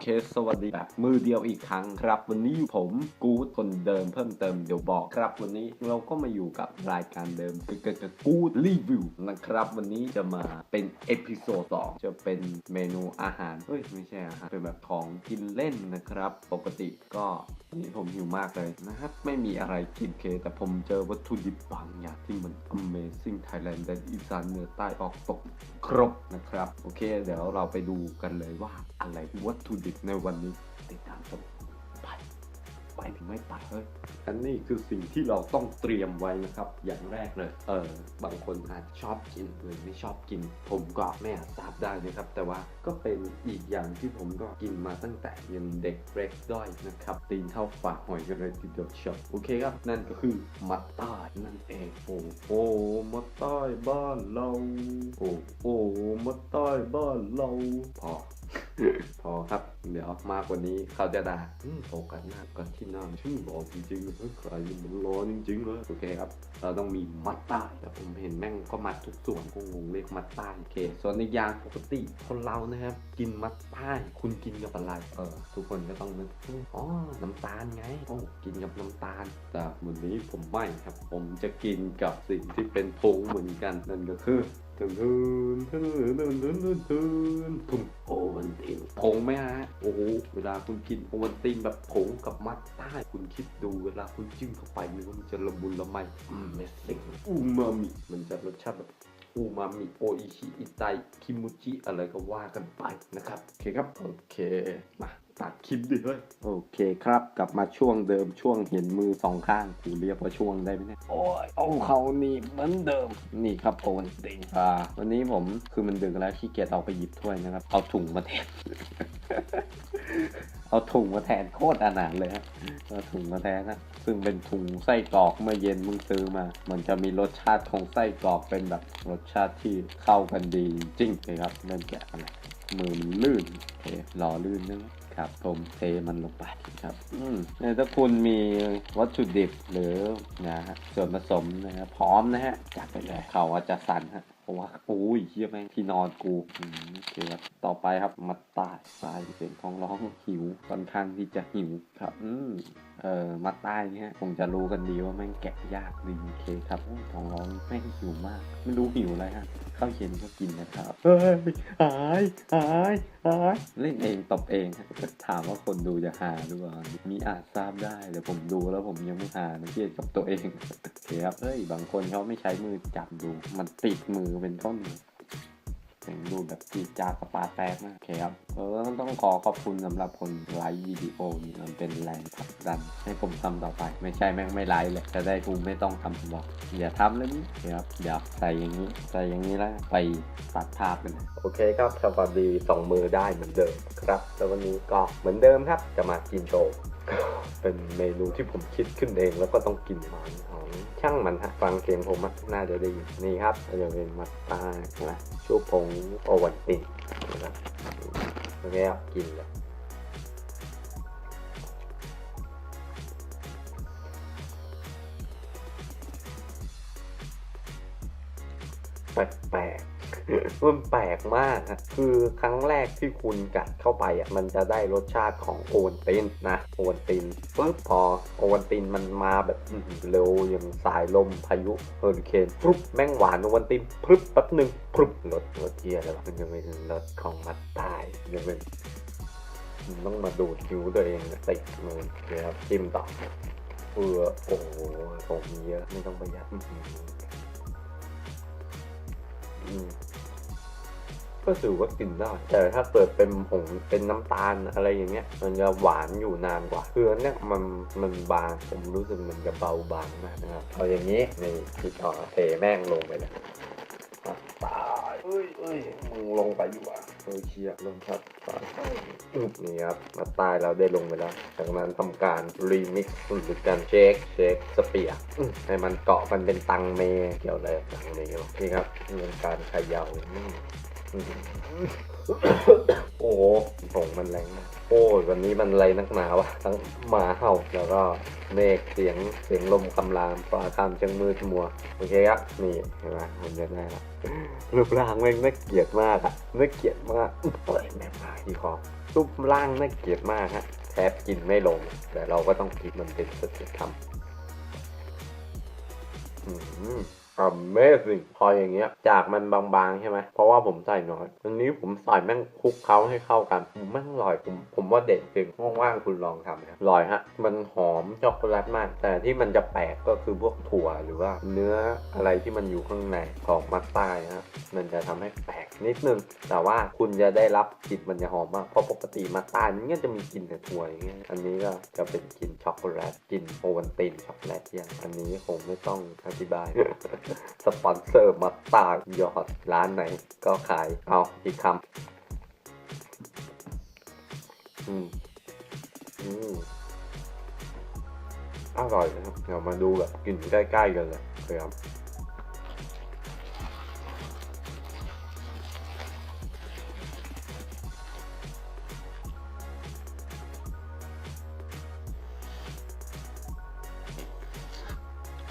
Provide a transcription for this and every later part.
เค สวัสดีแบบมือเดียวอีกครั้งครับ วันนี้ผมกูดคนเดิมเพิ่มเติมเดี๋ยวบอกครับ วันนี้เราก็มาอยู่กับรายการเดิมคือกูดรีวิวนะครับ วันนี้จะมาเป็นเอพิโซดสองจะเป็นเมนูอาหารเฮ้ยไม่ใช่อาหารเป็นแบบของกินเล่นนะครับ ปกติก็วันนี้ผมหิวมากเลยนะครับไม่มีอะไรกินเค แต่ผมเจอวัตถุดิบบางอย่างที่มัน Amazing Thailand แดนอีสานเหนือใต้ออกตกครบนะครับ โอเค เดี๋ยวเราไปดูกันเลยว่าอะไรวัตถุดิบในวันนี้ ติดตามชมไปไปถึงไม่ไปเฮ้ยอันนี้คือสิ่งที่เราต้องเตรียมไว้นะครับ อย่างแรกเลย เออบางคนอาจชอบกินหรือไม่ชอบกิน ผมก็ไม่อาจทราบได้นะครับ แต่ว่าก็เป็นอีกอย่างที่ผมก็กินมาตั้งแต่ยังเด็กเล็กด้อยนะครับ ตีนเท่าฝากหอยกันเลยทีเดียวเชียวโอเคครับ นั่นก็คือมัตต้ายนั่นเองโอ้โหมัตต้ายบ้านเราโอ้โหมัตต้ายบ้านเราพอพอครับ เดี๋ยวมากกว่านี้เขาจะด่าอืมโฟกัสหน้ากันที่หน้าชื่อบอกจริงๆเลยใครมันร้อนจริงๆเลยโอเคครับ เราต้องมีมัดใต้แต่ผมเห็นแม่งก็มัดทุกส่วนก็งงเรียกมัดใต้โอเค ส่วนในยางปกติคนเรานะครับ กินมัดใต้คุณกินกับอะไรเออทุกคนก็ต้องนึกอ๋อน้ำตาลไงโอ้กินกับน้ำตาล แต่วันนี้ผมไม่ครับ ผมจะกินกับสิ่งที่เป็นผงเหมือนกันนั่นก็คือทึนทึนทึนทึนทึนทึนทึนทุมโอวันตินผงไหมฮะ โอ้โห เวลาคุณกินโอวันตินแบบผงกับมัดใต้คุณคิดดูเวลาคุณจิ้มเข้าไปเนื้อมันจะละมุนละไมอืมเมสซิ่งอูมามิมันจะรสชาติแบบอูมามิโออิชิอิไตคิมูจิอะไรก็ว่ากันไปนะครับ โอเคครับ โอเค มา ตัดคลิปดิเฮ้ยโอเคครับ กลับมาช่วงเดิมช่วงเห็นมือสองข้างกูเรียกว่าช่วงได้ไหมเนี่ยโอ้ยเอาเขานี่เหมือนเดิมนี่ครับโอนติงอ่าวันนี้ผมคือมันดึกแล้วขี้เกียจเอาไปหยิบถ้วยนะครับ เอาถุงมาแทน เอาถุงมาแทนโคตรอนาถเลยฮะเอาถุงมาแทนนะซึ่งเป็นถุงไส้กรอกเมื่อเย็นมึงซื้อมา มันจะมีรสชาติของไส้กรอกเป็นแบบรสชาติที่เข้ากันดีจริงเลยครับเริ่มแกะอะไรมือมันลื่นโอเคหล่อลื่นนะ ครับผมเทมันลงไปครับอืมเนี่ยถ้าคุณมีวัตถุดิบหรือนะฮะส่วนผสมนะฮะพร้อมนะฮะจัดไปเลยเขาว่าจะสั่นฮะเพราะว่าโอ้ยเฮียแม่งที่นอนกูอืมโอเคครับต่อไปครับมาตายตายเสียงท้องร้องหิวค่อนข้างที่จะหิวครับอืมเอ่อมาใต้เนี่ยคงจะรู้กันดีว่าแม่งแกะยากดีโอเคครับโอ้ยท้องร้องแม่งหิวมาก ไม่รู้หิวอะไรฮะข้าวเย็นก็กินนะครับเฮ้ยหายหายหายเล่นเองตบเองฮะถามว่าคนดูจะหาหรือเปล่ามีอาจทราบได้แต่ผมดูแล้วผมยังไม่หานะเครียดกับตัวเองโอเคครับเฮ้ยบางคนเขาไม่ใช้มือจับดู มันติดมือเป็นต้น เสียงดูแบบจีจาสปาแตกมากโอเคครับเออต้องขอขอบคุณสำหรับคนไลค์วิดีโอนี่มันเป็นแรงผลักดันให้ผมทำต่อไป ไม่ใช่แม่งไม่ไลค์เลยจะได้กูไม่ต้องทำบอกอย่าทำเลยนี่ครับเดี๋ยวใส่อย่างนี้ใส่อย่างนี้แล้วไปตัดภาพกันโอเคครับสวัสดีสองมือได้เหมือนเดิมครับแล้ววันนี้ก็เหมือนเดิมครับจะมากินโชว์ เป็นเมนูที่ผมคิดขึ้นเองแล้วก็ต้องกินมันของช่างมันฮะฟังเสียงผมน่าจะได้ยินนี่ครับจะเป็นมัตตานะชูผงโอวันตินนะครับโอเคครับกินเลยแปลก มันแปลกมากครับคือครั้งแรกที่คุณกัดเข้าไปอะมันจะได้รสชาติของโอวัลตินนะโอวัลตินปุ๊บพอโอวัลตินมันมาแบบอือเร็วอย่างสายลมพายุเฮอริเคนพรุบแม่งหวานโอวัลตินพรึบแป๊บหนึ่งพรึบรสรสเทียอะไรวมันยังไม่ถึงรสของมัดใต้ยังเป็นมันต้องมาดูดคิ้วตัวเองติดมือโอเคครับจิ้มต่อเออโอ้โหผมเยอะไม่ต้องประหยัดมือหืออืม ก็ถือว่ากินได้ แต่ถ้าเปิดเป็นผงเป็นน้ำตาลอะไรอย่างเงี้ย มันจะหวานอยู่นานกว่าคืออันเนี้ยมันมันบางผมรู้สึกมันจะเบาบางมากนะครับเอาอย่างนี้นี่พี่ต่อเทแม่งลงไปเลยตายเอ้ยเอ้ยมึงลงไปอยู่อะเฮ้ยเชียลงชัดตายอึ๊บนี่ครับมาตายเราได้ลงไปแล้ว จากนั้นทำการรีมิกซ์หรือการเช็คเช็คสเปียร์ให้มันเกาะมันเป็นตังเมเกี่ยวอะไรตังเมวะนี่ครับเรื่องการขย่าย โอ้โหผงมันแรงมากโอ้ยวันนี้มันอะไรนักหนาวะทั้งหมาเห่าแล้วก็เมฆเสียงเสียงลมคำรามฟ้าคำเชียงมืดมัวโอเคครับนี่เห็นไหมมันจะได้ละรูปร่างแม่งน่าเกลียดมากอะน่าเกลียดมากเปิดแม่มาที่คอรูปร่างน่าเกลียดมากฮะแทบกินไม่ลง แต่เราก็ต้องกินมันเป็นสัจธรรมอืม Amazing พออย่างเงี้ย จากมันบางๆใช่ไหม เพราะว่าผมใส่น้อยอันนี้ผมใส่แม่งคลุกเคล้าให้เข้ากันมแม่งอร่อยผมผมว่าเด็ดจริงว่างๆคุณลองทำนะอร่อยฮะ มันหอมช็อกโกแลตมาก แต่ที่มันจะแปลกก็คือพวกถั่วหรือว่าเนื้ออะไรที่มันอยู่ข้างในของมัสตาร์ฮะมันจะทำให้แปลกนิดนึง แต่ว่าคุณจะได้รับกลิ่นมันจะหอมมาก เพราะปกติมัสตาร์นก็จะมีกลิ่นแต่ถั่วอย่างเงี้ย อันนี้ก็จะเป็นกลิ่นช็อกโกแลต กลิ่นโอวัลตินช็อกโกแลตอย่างอันนี้คงไม่ต้องอธิบายสปอนเซอร์มัสตาร์ดยอดร้านไหนก็ขายเอาอีกคำอืมอืมอร่อยนะครับเดี๋ยวมาดูแบบกลิ่นใกล้ๆกันเลยครับ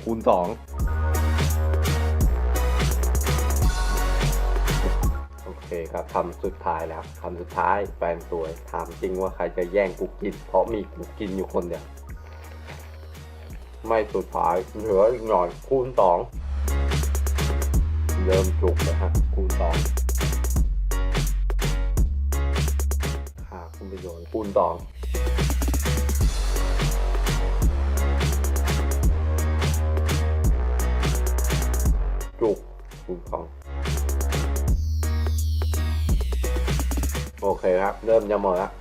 คูณสอง เคครับคำสุดท้ายแล้วคำสุดท้ายแฟนสวย ถามจริงว่าใครจะแย่งกูกิน เพราะมีกูกินอยู่คนเดียว ไม่สุดท้ายเหลืออีกหน่อยคูณสองเริ่มจุกแล้วฮะคูณสองค่าคุณประโยชน์คูณสองจุกคูณสอง โอเคครับ เริ่มจะหมดแล้ว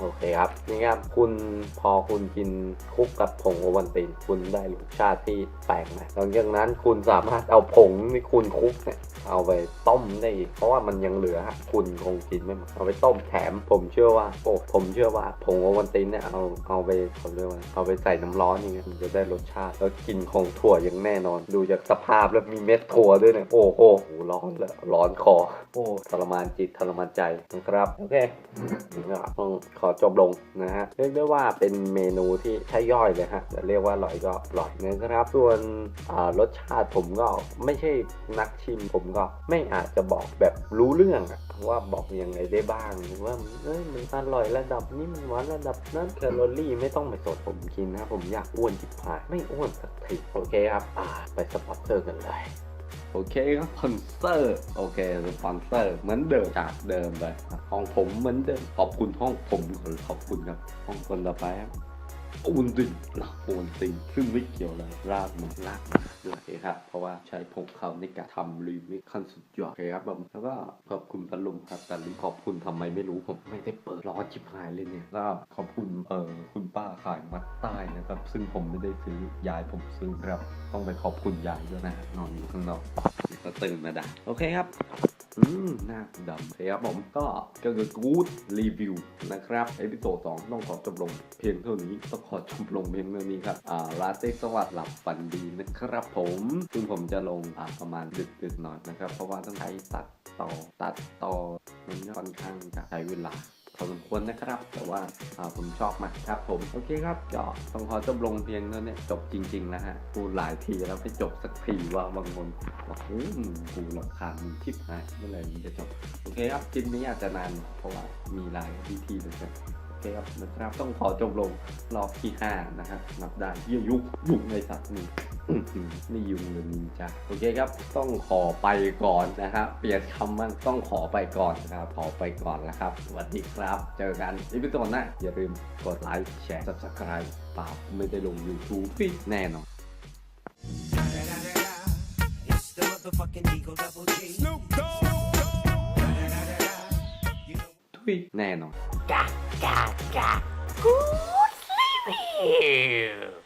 โอเคครับนี่ครับคุณพอคุณกินคุกกับผงโอวัลตินคุณได้รสชาติที่แปลกไหมหลังจากนั้นคุณสามารถเอาผงที่คุณคุกเนี่ยเอาไปต้มได้อีกเพราะว่ามันยังเหลือคุณคงกินไม่หมดเอาไปต้มแถม ผมเชื่อว่าโอ้ผมเชื่อว่าผงโอวัลตินเนี่ยเอาเอาไปเขาเรียกว่าเอาไปใส่น้ำร้อนอย่างเงี้ยมันจะได้รสชาติแล้วกลินของถั่วอย่างแน่นอน ดูจากสภาพแล้วมีเม็ดถั่วด้วยเนี่ยโอ้โหร้อนเลยร้อนคอโอ้ทรมานจิตทรมานใจนะครับโอเคก็ต้องขอจบลงนะฮะเรียกได้ว่าเป็นเมนูที่ใช้ย่อยเลยฮะจะเรียกว่าอร่อยก็อร่อยนะครับ ส่วนรสชาติผมก็ไม่ใช่นักชิมผมก็ไม่อาจจะบอกแบบรู้เรื่องว่าบอกยังไงได้บ้างว่าเอ้ยมันอร่อยระดับนี้มันหวานระดับนั้นแคลอรี่ไม่ต้องไปสดผมกินนะผมอยากอ้วนจิบหายไม่อ้วนสักทีโอเคครับไปสปอนเซอร์กันเลย โอเคครับสปอนเซอร์โอเคสปอนเซอร์เหมือนเดิมจากเดิมไปห้องผมเหมือนเดิมขอบคุณห้องผมขอบคุณครับห้องคนต่อไปครับ ปูนตินหลักปูนตินซึ่งไม่เกี่ยวเลยรากมันรากมาด้วยครับ เพราะว่าใช้ผงเขาในการทำรีวิวขั้นสุดยอดครับผมแล้วก็ขอบคุณพัดลมครับแต่ลิขอบคุณทำไมไม่รู้ผมไม่ได้เปิดร้อนชิบหายเลยเนี่ยแล้วขอบคุณเออคุณป้าขายมัดใต้นะครับ ซึ่งผมไม่ได้ซื้อยายผมซื้อครับ ต้องไปขอบคุณยายด้วยนะนอนอยู่ข้างนอกก็ตื่นมาด่าโอเคครับ อืมหน้าดำโอเคครับผมก็ก็คือกู๊ดรีวิวนะครับเอพิโซดสองต้องขอจบลงเพียงเท่านี้ต้องขอจบลงเพียงเท่านี้ครับอ่าลาเต้สวัสดิ์หลับฝันดีนะครับผมซึ่งผมจะลงอ่าประมาณดึกๆหน่อยนะครับ เพราะว่าต้องใช้ตัดต่อตัดต่อมันค่อนข้างจะใช้เวลา พอสมควรนะครับ แต่ว่าอ่าผมชอบมากครับผมโอเคครับก็ต้องขอจบลงเพียงเท่านี้จบจริงๆนะฮะพูดหลายทีแล้วไม่จบสักทีว่าบางคนบอกอืมกูรำคาญมึงทิพหายเมื่อไหร่มึงจะจบโอเคครับคลิปนี้อาจจะนานหน่อยเพราะว่ามีหลายวิธีเหมือนกันโอ เคครับนะครับ ต้องขอจบลงรอบที่ห้านะฮะนับได้เยี่ยยุกยุงในสัตว์นี่นี่ยุงหรือนินจาโอเคครับ ต้องขอไปก่อนนะครับเปลี่ยนคำมันต้องขอไปก่อนนะครับขอไปก่อนแล้วครับสวัสดีครับ เจอกันอีพีต่อหน้าอย่าลืมกดไลค์แชร์ subscribe เปล่าไม่ได้ลง YouTube แน่นอน It's the motherfucking Eagle Double G. Snoop Dogg. ทุยแน่นอน Gah, gah, gah. Who's leaving?